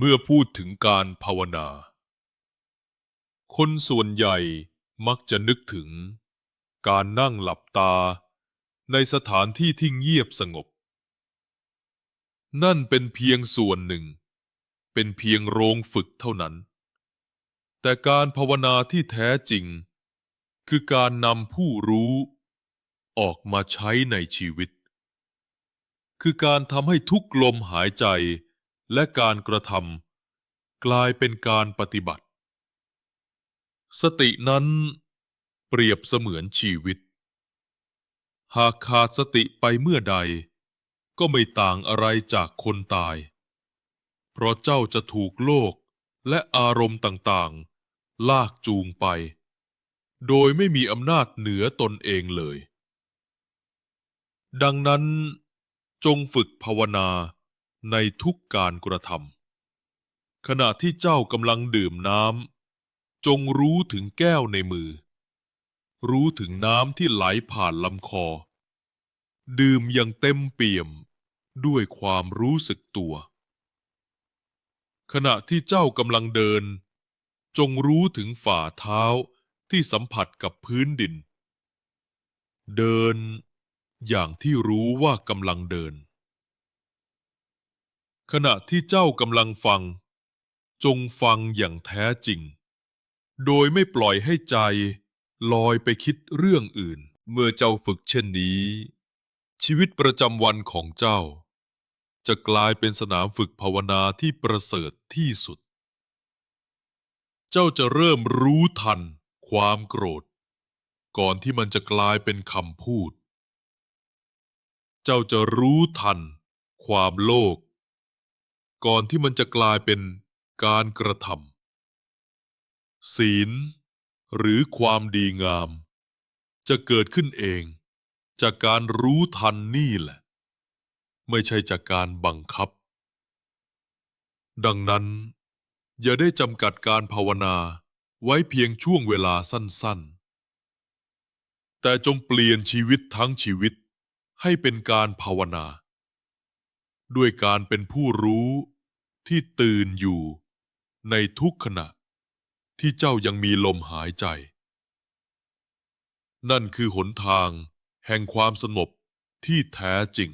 เมื่อพูดถึงการภาวนา คนส่วนใหญ่มักจะนึกถึง การนั่งหลับตา ในสถานที่ที่เงียบสงบ นั่นเป็นเพียงส่วนหนึ่ง เป็นเพียงโรงฝึกเท่านั้น แต่การภาวนาที่แท้จริง คือการนำผู้รู้ออกมาใช้ในชีวิต คือการทำให้ทุกลมหายใจ และการกระทำกลายเป็นการปฏิบัติ สตินั้นเปรียบเสมือนชีวิต หากขาดสติไปเมื่อใด ก็ไม่ต่างอะไรจากคนตาย เพราะเจ้าจะถูกโลกและอารมณ์ต่างๆ ลากจูงไป โดยไม่มีอำนาจเหนือตนเองเลย ดังนั้นจงฝึกภาวนา ในทุกการกระทำขณะที่เจ้ากำลังดื่มน้ำจงรู้ถึงแก้วในมือ รู้ถึงน้ำที่ไหลผ่านลำคอ ดื่มอย่างเต็มเปี่ยมด้วยความรู้สึกตัว ขณะที่เจ้ากำลังเดิน จงรู้ถึงฝ่าเท้าที่สัมผัสกับพื้นดิน เดินอย่างที่รู้ว่ากำลังเดิน ขณะที่เจ้ากำลังฟัง จงฟังอย่างแท้จริง โดยไม่ปล่อยให้ใจ ลอยไปคิดเรื่องอื่น เมื่อเจ้าฝึกเช่นนี้ ชีวิตประจำวันของเจ้า จะกลายเป็นสนามฝึกภาวนาที่ประเสริฐที่สุด เจ้าจะเริ่มรู้ทัน ความโกรธ ก่อนที่มันจะกลายเป็นคำพูด เจ้าจะรู้ทัน ความโลภ ก่อนที่มันจะกลายเป็นการกระทำศีล หรือความดีงาม จะเกิดขึ้นเอง จากการรู้ทันนี่แหละ ไม่ใช่จากการบังคับ ดังนั้น อย่าได้จำกัดการภาวนาไว้เพียงช่วงเวลาสั้น ๆ แต่จงเปลี่ยนชีวิตทั้งชีวิตให้เป็นการภาวนา ด้วยการเป็นผู้รู้ที่ตื่นอยู่ในทุกขณะ ที่เจ้ายังมีลมหายใจ นั่นคือหนทางแห่งความสงบที่แท้จริง